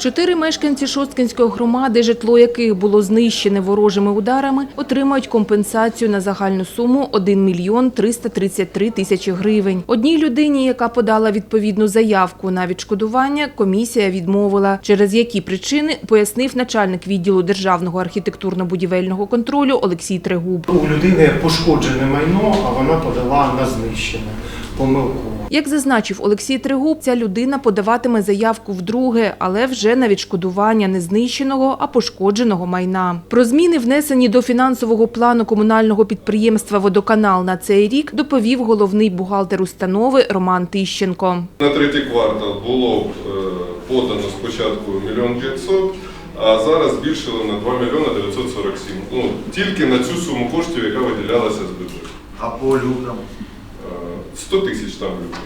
Чотири мешканці Шосткинської громади, житло яких було знищене ворожими ударами, отримають компенсацію на загальну суму 1 мільйон 333 тисячі гривень. Одній людині, яка подала відповідну заявку на відшкодування, комісія відмовила. Через які причини пояснив начальник відділу державного архітектурно-будівельного контролю Олексій Трегуб. У людини пошкоджене майно, а вона подала на знищене помилково. Як зазначив Олексій Тригуб, ця людина подаватиме заявку вдруге, але вже на відшкодування не знищеного, а пошкодженого майна. Про зміни, внесені до фінансового плану комунального підприємства «Водоканал» на цей рік, доповів головний бухгалтер установи Роман Тищенко. На третій квартал було е, подано спочатку мільйон 500, а зараз збільшили на 2 мільйони 947. Ну, тільки на цю суму коштів, яка виділялася з бюджету. А по людям Е, 100 тисяч там людей.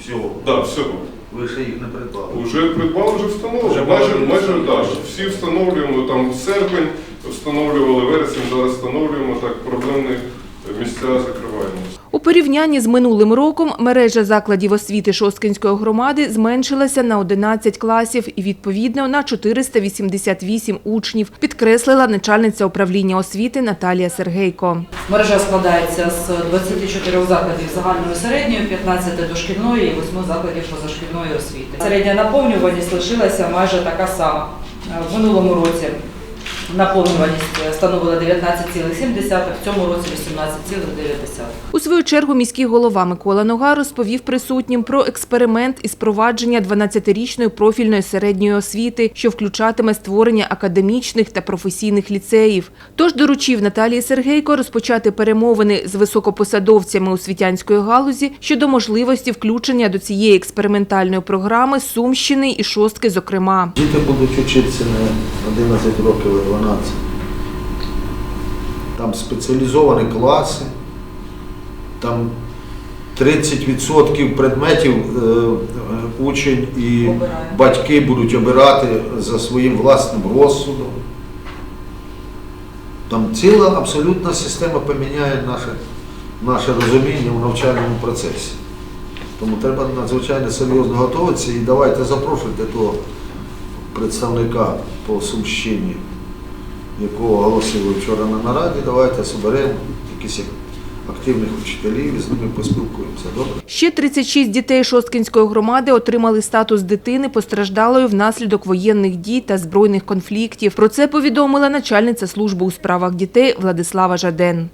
всього. Да, всього. Ви ще їх не придбали. Уже придбали, вже встановлено. Вже майже, майже да, всі встановлюємо, там серпень встановлювали, вересень, зараз встановлюємо, так проблемні місця закриваємо. У порівнянні з минулим роком мережа закладів освіти Шосткинської громади зменшилася на 11 класів і, відповідно, на 488 учнів, підкреслила начальниця управління освіти Наталія Сергейко. Мережа складається з 24 закладів загальної середньої, 15 дошкільної і 8 закладів позашкільної освіти. Середня наповнюваність лишилася майже така сама. В минулому році наповнюваність становила 19,7, в цьому році 18,9. У свою чергу міський голова Микола Нога розповів присутнім про експеримент із провадження 12-річної профільної середньої освіти, що включатиме створення академічних та професійних ліцеїв. Тож доручив Наталії Сергейко розпочати перемовини з високопосадовцями освітянської галузі щодо можливості включення до цієї експериментальної програми Сумщини і Шостки, зокрема. Діти будуть вчитися не 11 років, а 12. Там спеціалізовані класи, там 30% предметів е, е, учень і батьки будуть обирати за своїм власним розсудом. Там ціла абсолютна система поміняє наше, наше розуміння в навчальному процесі. Тому треба надзвичайно серйозно готуватися і давайте запрошуйте того представника по Сумщині, якого оголосили вчора на нараді. Давайте зберемо якісь активних вчителів і з ними поспілкуємося. Добре? Ще 36 дітей Шосткінської громади отримали статус дитини, постраждалої внаслідок воєнних дій та збройних конфліктів. Про це повідомила начальниця служби у справах дітей Владислава Жаден.